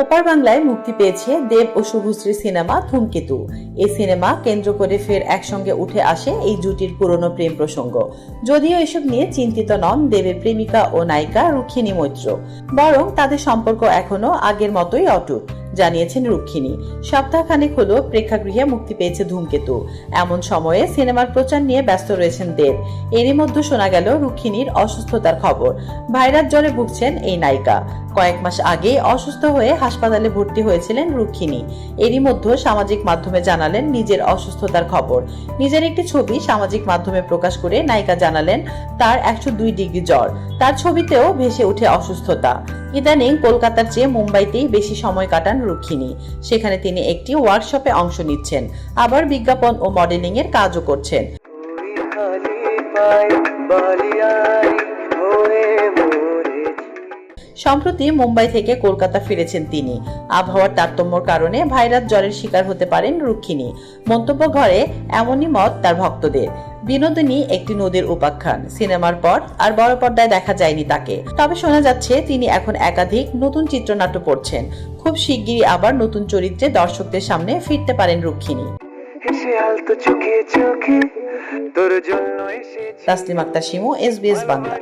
ওপার বাংলায় মুক্তি পেয়েছে দেব ও শুভশ্রী সিনেমা ধূমকেতু। এই সিনেমা কেন্দ্র করে ফের একসঙ্গে উঠে আসে এই জুটির পুরনো প্রেম প্রসঙ্গ। যদিও এসব নিয়ে চিন্তিত নন দেবের প্রেমিকা ও নায়িকা রুক্ষিণী মৈত্র। বরং তাদের সম্পর্ক এখনও আগের মতোই অটুট। জানিয়েছেন রুক্ষিণী সপ্তাহখানেক হলো প্রেক্ষাগৃহে মুক্তি পেয়েছে ধূমকেতু। এমন সময়ে সিনেমার প্রচার নিয়ে ব্যস্ত রয়েছেন দেব। এরই মধ্যে শোনা গেল রুক্ষিণীর অসুস্থতার খবর। ভাইরাস জ্বরে ভুগছেন এই নায়িকা। কয়েক মাস আগে অসুস্থ হয়ে হাসপাতালে ভর্তি হয়েছিলেন রুক্ষিণী এরই মধ্যে সামাজিক মাধ্যমে জানালেন নিজের অসুস্থতার খবর। নিজের একটি ছবি সামাজিক মাধ্যমে প্রকাশ করে নায়িকা জানালেন, তার একশো দুই ডিগ্রি জ্বর। তার ছবিতেও ভেসে ওঠে অসুস্থতা। ইদানিং কলকাতার চেয়ে মুম্বাইতেই বেশি সময় কাটান রুক্ষিণী সেখানে তিনি একটি ওয়ার্কশপে অংশ নিচ্ছেন। আবার বিজ্ঞাপন ও মডেলিং এর কাজও করছেন। সম্প্রতি মুম্বাই থেকে কলকাতা ফিরেছেন তিনি। আবহাওয়ার তারতম্যর কারণে ভাইরাস জ্বরের শিকার হতে পারেন রুক্ষিণী মন্তব্য ঘরে, এমনই মত তার ভক্তদের। বিনোদিনী একটি নদীর উপাখ্যান। সিনেমার পর আর বড় পর্দায় দেখা যায়নি তাকে। তবে শোনা যাচ্ছে, তিনি এখন একাধিক নতুন চিত্রনাট্য পড়ছেন খুব শিগগিরই আবার নতুন চরিত্রে দর্শকদের সামনে ফিরতে পারেন রুক্ষিণী তাসলিম আক্তার শিমু এসবিএস বাংলা।